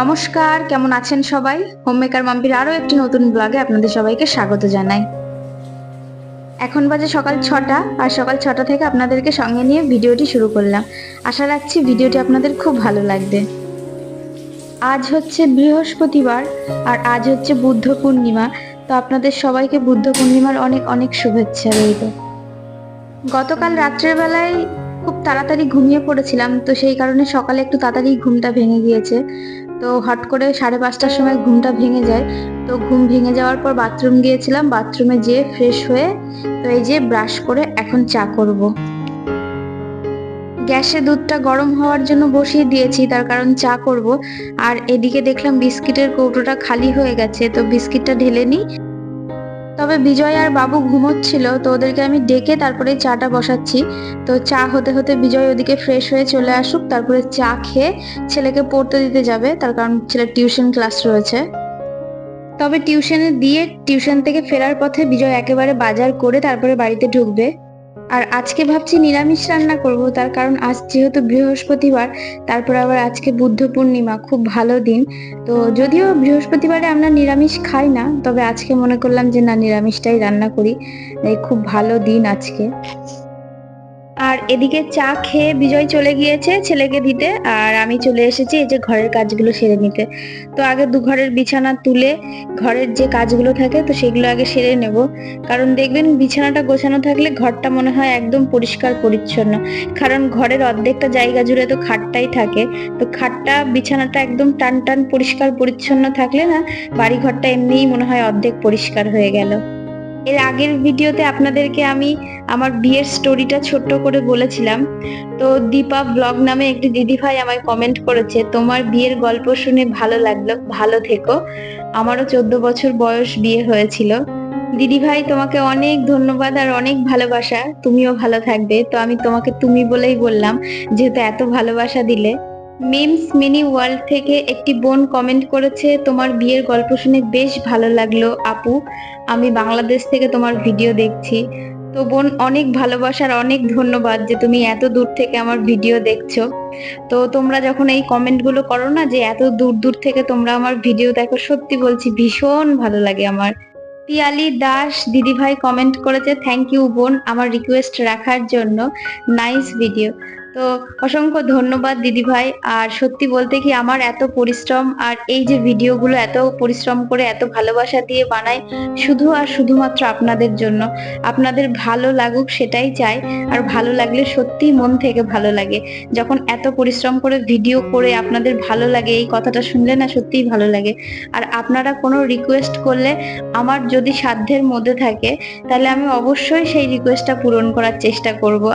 নমস্কার, কেমন আছেন সবাই? হোমমেকার মাম্পির আরও একটি নতুন ব্লগে আপনাদের সবাইকে স্বাগত জানাই। এখন বাজে সকাল ছটা, আর সকাল ছটা থেকে আপনাদেরকে সঙ্গে নিয়ে ভিডিওটি শুরু করলাম। আশা রাখছি ভিডিওটি আপনাদের খুব ভালো লাগবে। আজ হচ্ছে বৃহস্পতিবার, আর আজ হচ্ছে বুদ্ধ পূর্ণিমা, তো আপনাদের সবাইকে বুদ্ধ পূর্ণিমার অনেক অনেক শুভেচ্ছা রইল। গতকাল রাত্রের বেলায় খুব তাড়াতাড়ি ঘুমিয়ে পড়েছিলাম, তো সেই কারণে সকালে একটু তাড়াতাড়ি ঘুমটা ভেঙে গিয়েছে। তো হট করে সাড়ে পাঁচটার সময় ঘুমটা ভেঙে যায়। তো ঘুম ভেঙে যাওয়ার পর বাথরুম গিয়েছিলাম, বাথরুমে যেয়ে ফ্রেশ হয়ে তো এই যে ব্রাশ করে এখন চা করব। গ্যাসে দুধটা গরম হওয়ার জন্য বসিয়ে দিয়েছি, তার কারণ চা করব। আর এদিকে দেখলাম বিস্কিটের কৌটোটা খালি হয়ে গেছে, তো বিস্কিটটা ঢেলে নিই। তবে বিজয় আর বাবু ঘুমোচ্ছিল, তো ওদেরকে আমি ডেকে তারপরে চাটা বসাচ্ছি। তো চা হতে হতে বিজয় ওদিকে ফ্রেশ হয়ে চলে আসুক, তারপরে চা খেয়ে ছেলেকে পড়তে দিতে যাবে, তার কারণ ছেলের টিউশন ক্লাস রয়েছে। তবে টিউশনে দিয়ে টিউশন থেকে ফেরার পথে বিজয় একেবারে বাজার করে তারপরে বাড়িতে ঢুকবে। আর আজকে ভাবছি নিরামিষ রান্না করব, তার কারণ আজ যেহেতু বৃহস্পতিবার, তারপর আবার আজকে বুদ্ধ পূর্ণিমা, খুব ভালো দিন। তো যদিও বৃহস্পতিবারে আমরা নিরামিষ খাই না, তবে আজকে মনে করলাম যে না, নিরামিষটাই রান্না করি। খুব ভালো দিন আজকে। আর এদিকে চা খেয়ে বিজয় চলে গিয়েছে ছেলেকে দিতে, আর আমি চলে এসেছি এই যে ঘরের কাজগুলো সেরে নিতে। তো আগে দু ঘরের বিছানা তুলে ঘরের যে কাজগুলো থাকে তো সেগুলো আগে সেরে নেব। কারণ দেখবেন বিছানাটা গোছানো থাকলে ঘরটা মনে হয় একদম পরিষ্কার পরিচ্ছন্ন। কারণ ঘরের অর্ধেকটা জায়গা জুড়ে তো খাটটাই থাকে। তো খাটটা, বিছানাটা একদম টান টান পরিষ্কার পরিচ্ছন্ন থাকলে না বাড়ি ঘরটা এমনিই মনে হয় অর্ধেক পরিষ্কার হয়ে গেল। এর আগের ভিডিওতে আপনাদেরকে আমি আমার বিয়ের স্টোরিটা ছোট্ট করে বলেছিলাম। তো দীপা ব্লগ নামে একটি দিদিভাই আমায় কমেন্ট করেছে, তোমার বিয়ের গল্প শুনে ভালো লাগল, ভালো থেকো। আমারও চোদ্দ বছর বয়স বিয়ে হয়েছিল। দিদিভাই তোমাকে অনেক ধন্যবাদ আর অনেক ভালোবাসা। তুমিও ভালো থাকবে। তো আমি তোমাকে তুমি বলেই বললাম, যেহেতু এত ভালোবাসা দিলে। মিমস মিনি ওয়ার্ল্ড থেকে একটি বোন কমেন্ট করেছে, তোমার বিয়ের গল্প শুনে বেশ ভালো লাগল, আপু। আমি বাংলাদেশ থেকে তোমার ভিডিও দেখছি। তো বোন, অনেক ভালোবাসার অনেক ধন্যবাদ যে তুমি এত দূর থেকে আমার ভিডিও দেখছ। তো তোমরা যখন এই কমেন্টগুলো করো না যে এত দূর দূর থেকে তোমরা আমার ভিডিও দেখো, সত্যি বলছি ভীষণ ভালো লাগে আমার। পিয়ালি দাস দিদিভাই কমেন্ট করেছে থ্যাংক ইউ বোন, আমার রিকোয়েস্ট রাখার জন্য। নাইস ভিডিও তো অসংখ্য ধন্যবাদ দিদিভাই আর সত্যি বলতে কি আমার এত পরিশ্রম আর এই যে ভিডিওগুলো এত পরিশ্রম করে এত ভালোবাসা দিয়ে বানাই শুধু আর শুধুমাত্র আপনাদের জন্য। আপনাদের ভালো লাগুক সেটাই চাই, আর ভালো লাগলে সত্যি মন থেকে ভালো লাগে। যখন এত পরিশ্রম করে ভিডিও করে আপনাদের ভালো লাগে, এই কথাটা শুনলে না সত্যিই ভালো লাগে। আর আপনারা কোনো রিকোয়েস্ট করলে আমার যদি সাধ্যের মধ্যে থাকে, তাহলে আমি অবশ্যই সেই রিকোয়েস্টটা পূরণ করার চেষ্টা করব।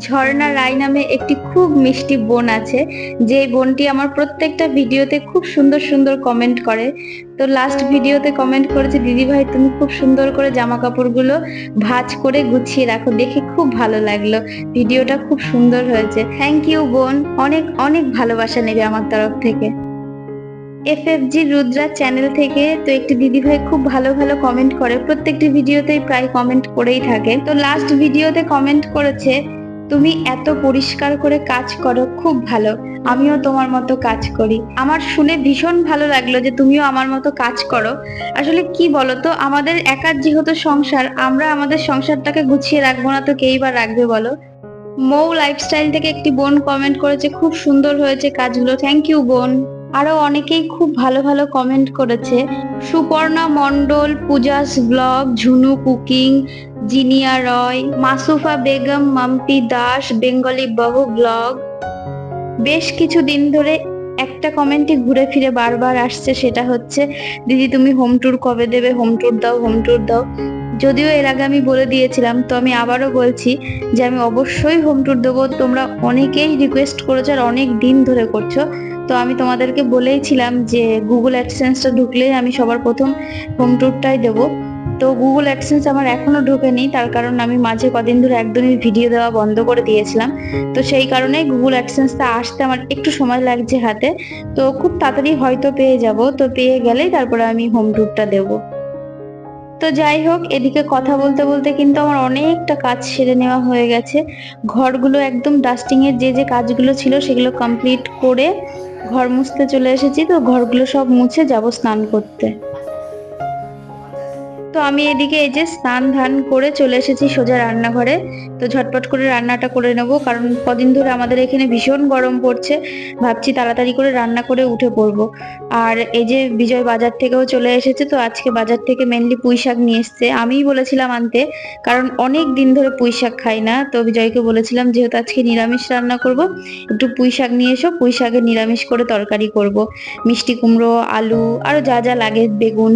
ঝর্ণা রায় নামে একটি খুব মিষ্টি বোন আছে। যে বোনটি আমার প্রত্যেকটা ভিডিওতে খুব সুন্দর সুন্দর কমেন্ট করে। তো লাস্ট ভিডিওতে কমেন্ট করেছে, দিদি ভাই, তুমি খুব সুন্দর করে জামা কাপড়গুলো ভাঁজ করে গুছিয়ে রাখো, দেখে খুব ভালো লাগল। ভিডিওটা খুব সুন্দর হয়েছে। থ্যাংক ইউ বোন। অনেক অনেক ভালোবাসা নেবে আমার তরফ থেকে। F F G Rudra channel থেকে তো একটি দিদি ভাই খুব ভালো ভালো কমেন্ট করে। প্রত্যেকটি ভিডিওতেই প্রায় কমেন্ট করেই থাকে। তো লাস্ট ভিডিওতে কমেন্ট করেছে তুমি এত পরিষ্কার করে কাজ করো, খুব ভালো। আমিও তোমার মতো কাজ করি। আমার শুনে ভীষণ ভালো লাগল যে তুমিও আমার মতো কাজ করো। আসলে কি বলতো, আমাদের একার যেহেতু সংসার, আমরা আমাদের সংসারটাকে গুছিয়ে রাখব না তো কেই বা রাখবে বলো? মৌ লাইফস্টাইল থেকে একটি বোন কমেন্ট করেছে, খুব সুন্দর হয়েছে কাজগুলো থ্যাংক ইউ বোন। আরও অনেকেই খুব ভালো ভালো কমেন্ট করেছে। Suparna Mondal, Puja's blog Jhunu cooking Jinia Roy, Masufa Begum Mampi Das, Bengali বহু ব্লগ। বেশ কিছু দিন ধরে একটা কমেন্টই ঘুরে ফিরে বারবার আসছে, সেটা হচ্ছে, দিদি তুমি হোম ট্যুর কবে দেবে? হোম ট্যুর দাও হোম ট্যুর দাও। যদিও এর আগে আমি বলে দিয়েছিলাম, তো আমি আবারও বলছি যে আমি অবশ্যই হোম ট্যুর দেবো। তোমরা অনেকেই রিকোয়েস্ট করেছ আর অনেক দিন ধরে করছ। তো আমি তোমাদেরকে বলেইছিলাম যে গুগল অ্যাডসেন্সটা ঢুকলেই আমি সবার প্রথম হোম ট্যুরটাই দেবো। তো গুগল অ্যাডসেন্স আমার এখনও ঢোকেনি, তার কারণ আমি মাঝে কদিন ধরে একদমই ভিডিও দেওয়া বন্ধ করে দিয়েছিলাম। তো সেই কারণে গুগল অ্যাডসেন্সটা আসতে আমার একটু সময় লাগছে হাতে। তো খুব তাড়াতাড়ি হয়তো পেয়ে যাব। তো পেয়ে গেলেই তারপরে আমি হোম ট্যুরটা দেবো। তো যাই হোক, এদিকে কথা বলতে বলতে কিন্তু আমার অনেকটা কাজ সেরে নেওয়া হয়ে গেছে। ঘরগুলো একদম ডাস্টিং এর যে যে কাজগুলো ছিল সেগুলো কমপ্লিট করে ঘর মুছতে চলে এসেছি। তো ঘরগুলো সব মুছে যাব স্নান করতে। তো আমি এদিকে এই যে স্নান ধান করে চলে এসেছি সোজা রান্নাঘরে। তো ঝটপট করে রান্নাটা করে নেব, কারণ কদিন ধরে আমাদের এখানে ভীষণ গরম পড়ছে। ভাবছি তাড়াতাড়ি করে রান্না করে উঠে পড়ব। আর এই যে বিজয় বাজার থেকেও চলে এসেছে, তো আজকে বাজার থেকে মেনলি পুঁই শাক নিয়ে এসছে। আমিই বলেছিলাম আনতে, কারণ অনেক দিন ধরে পুঁই শাক খাই না। তো বিজয়কে বলেছিলাম, যেহেতু আজকে নিরামিষ রান্না করব, একটু পুঁই শাক নিয়ে এসো, পুঁই শাকের নিরামিষ করে তরকারি করব। মিষ্টি কুমড়ো, আলু, আরও যা যা লাগে, বেগুন।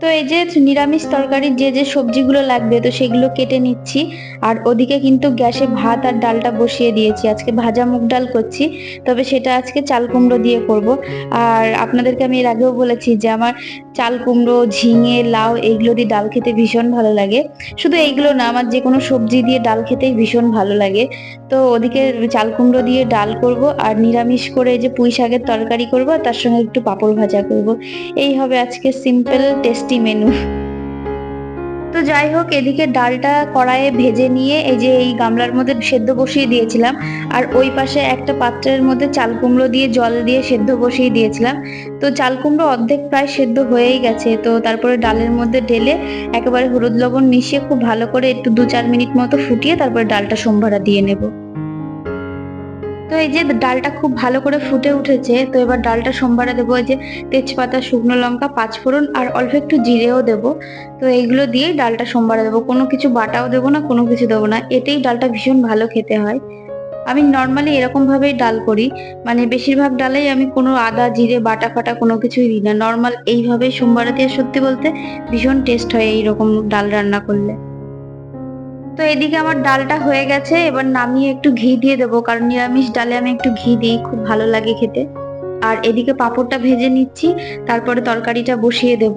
তো এই যে নিরামিষ তরকারির যে যে সবজিগুলো লাগবে, তো সেগুলো কেটে নিচ্ছি। আর ওদিকে কিন্তু গ্যাসে ভাত আর ডালটা বসিয়ে দিয়েছি। আজকে ভাজা মুগ ডাল করছি, তবে সেটা আজকে চাল কুমড়ো দিয়ে করব। আর আপনাদেরকে আমি এর আগেও বলেছি যে আমার চাল কুমড়ো, ঝিঙে, লাউ এইগুলো দিয়ে ডাল খেতে ভীষণ ভালো লাগে। শুধু এইগুলো না, আমার যে কোনো সবজি দিয়ে ডাল খেতেই ভীষণ ভালো লাগে। তো ওদিকে চাল কুমড়ো দিয়ে ডাল করব আর নিরামিষ করে যে পুঁই শাকের তরকারি করব তার সঙ্গে একটু পাঁপড় ভাজা করব। এই হবে আজকে সিম্পল টেস্টি মেনু তো যাই হোক এদিকে ডালটা কড়াইয়ে ভেজে নিয়ে এই যে এই গামলার মধ্যে সেদ্ধ বসিয়ে দিয়েছিলাম, আর ওই পাশে একটা পাত্রের মধ্যে চাল কুমড়ো দিয়ে জল দিয়ে সেদ্ধ বসিয়ে দিয়েছিলাম। তো চাল কুমড়ো অর্ধেক প্রায় সেদ্ধ হয়েই গেছে, তো তারপরে ডালের মধ্যে ঢেলে একেবারে হলুদ লবণ মিশিয়ে খুব ভালো করে একটু দু চার মিনিট মতো ফুটিয়ে তারপরে ডালটা সোমবারা দিয়ে নেব। তো এই যে ডালটা খুব ভালো করে ফুটে উঠেছে, তো এবার ডালটা সোমবারে দেবো এই যে তেজপাতা, শুকনো লঙ্কা, পাঁচফোড়ন আর অল্প একটু জিরেও দেবো। তো এইগুলো দিয়েই ডালটা সোমবারে দেবো। কোনো কিছু বাটাও দেবো না, কোনো কিছু দেবো না। এতেই ডালটা ভীষণ ভালো খেতে হয়। আমি নর্মালি এরকমভাবেই ডাল করি। মানে বেশিরভাগ ডালেই আমি কোনো আদা, জিরে, বাটা ফাটা কোনো কিছুই দিই না। নর্মাল এইভাবেই সোমবারে দিয়ে সত্যি বলতে ভীষণ টেস্ট হয় এইরকম ডাল রান্না করলে। তো এদিকে আমার ডালটা হয়ে গেছে, এবার নামিয়ে একটু ঘি দিয়ে দেবো, কারণ নিরামিষ ডালে আমি একটু ঘি দিই, খুব ভালো লাগে খেতে। আর এদিকে পাঁপড়টা ভেজে নিচ্ছি, তারপরে তরকারিটা বসিয়ে দেব।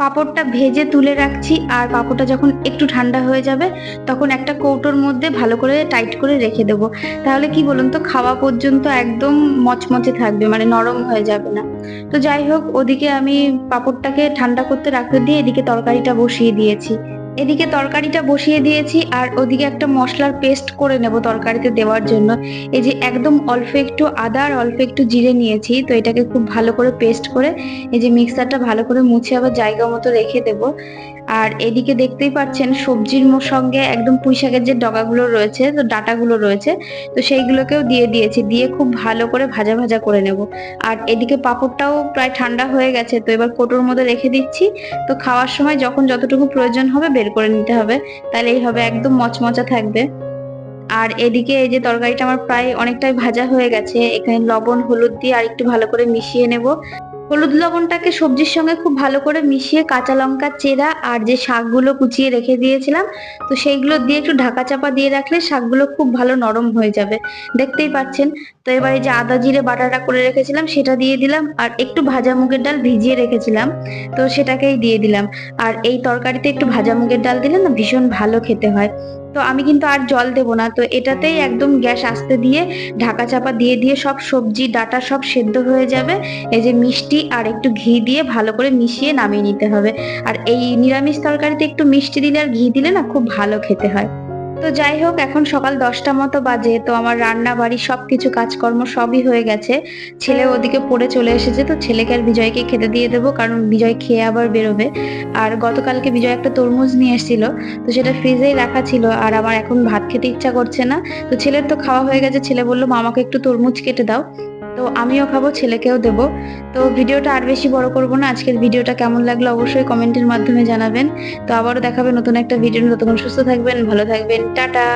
পাঁপড়টা ভেজে তুলে রাখছি, আর পাঁপড়টা যখন একটু ঠান্ডা হয়ে যাবে, তখন একটা কৌটোর মধ্যে ভালো করে টাইট করে রেখে দেবো। তাহলে কি বলুন তো, খাওয়া পর্যন্ত একদম মচমচে থাকবে মানে নরম হয়ে যাবে না। তো যাই হোক, ওদিকে আমি পাঁপড়টাকে ঠান্ডা করতে রাখতে দিয়ে এদিকে তরকারিটা বসিয়ে দিয়েছি। এদিকে তরকারিটা বসিয়ে দিয়েছি আর ওদিকে একটা মশলার পেস্ট করে নেব তরকারিতে দেওয়ার জন্য। এই যে একদম অল্প একটু আদা আর অল্প একটু জিরে নিয়েছি, তো এটাকে খুব ভালো করে পেস্ট করে এই যে মিক্সারটা ভালো করে মুছে আবার জায়গা মতো রেখে দেব। আর এদিকে দেখতেই পাচ্ছেন সবজির সঙ্গে একদম পুঁই শাকের যে ডগাগুলো রয়েছে, তো ডাটাগুলো রয়েছে, তো সেইগুলোকেও দিয়ে দিয়েছি। দিয়ে খুব ভালো করে ভাজা ভাজা করে নেব। আর এদিকে পাঁপড়টাও প্রায় ঠান্ডা হয়ে গেছে, তো এবার কোটোর মধ্যে রেখে দিচ্ছি। তো খাওয়ার সময় যখন যতটুকু প্রয়োজন হবে বের করে নিতে হবে, তাহলে এই হবে একদম মচমচা থাকবে। আর এদিকে এই যে তরকারিটা আমার প্রায় অনেকটাই ভাজা হয়ে গেছে, এখানে লবণ, হলুদ দিয়ে আর একটু ভালো করে মিশিয়ে নেব। হলুদ লবণটাকে সবজির সঙ্গে খুব ভালো করে মিশিয়ে কাঁচা লঙ্কা চেরা আর যে শাকগুলো কুচিয়ে রেখে দিয়েছিলাম, তো সেইগুলো দিয়ে একটু ঢাকা চাপা দিয়ে রাখলে শাকগুলো খুব ভালো নরম হয়ে যাবে। দেখতেই পাচ্ছেন? তো এবারে যে আদা জিরে বাটাটা করে রেখেছিলাম, সেটা দিয়ে দিলাম আর একটু ভাজা মুগের ডাল ভিজিয়ে রেখেছিলাম, তো সেটাকেই দিয়ে দিলাম। আর এই তরকারিতে একটু ভাজা মুগের ডাল দিলে না ভীষণ ভালো খেতে হয়। তো আমি কিন্তু আর জল দেব না। তো এটাতেই একদম গ্যাস আস্তে দিয়ে, ঢাকা চাপা দিয়ে দিয়ে সব সবজি, ডাটা সব সেদ্ধ হয়ে যাবে। এই যে মিষ্টি আর একটু ঘি দিয়ে ভালো করে মিশিয়ে নামিয়ে নিতে হবে। আর এই নিরামিষ তরকারিতে একটু মিষ্টি দিলে আর ঘি দিলে না খুব ভালো খেতে হয়। তো যাই হোক, এখন সকাল দশটা মতো বাজে, তো আমার রান্না, বাড়ি সবকিছু, কাজকর্ম সবই হয়ে গেছে। ছেলে ওদিকে পড়ে চলে এসেছে, তো ছেলেকে আর বিজয়কে খেতে দিয়ে দেবো, কারণ বিজয় খেয়ে আবার বেরোবে। আর গতকালকে বিজয় একটা তরমুজ নিয়ে এসেছিল, তো সেটা ফ্রিজেই রাখা ছিল, আর আমার এখন ভাত খেতে ইচ্ছা করছে না। তো ছেলের তো খাওয়া হয়ে গেছে, ছেলে বলল, মামাকে একটু তরমুজ কেটে দাও। তো আমিও খাব, ছেলেকেও দেব। তো ভিডিওটা আর বেশি বড় করব না। আজকের ভিডিওটা কেমন লাগল অবশ্যই কমেন্টের মাধ্যমে জানাবেন। তো আবারও দেখাবে নতুন একটা ভিডিও ততক্ষণ সুস্থ থাকবেন, ভালো থাকবেন। টাটা!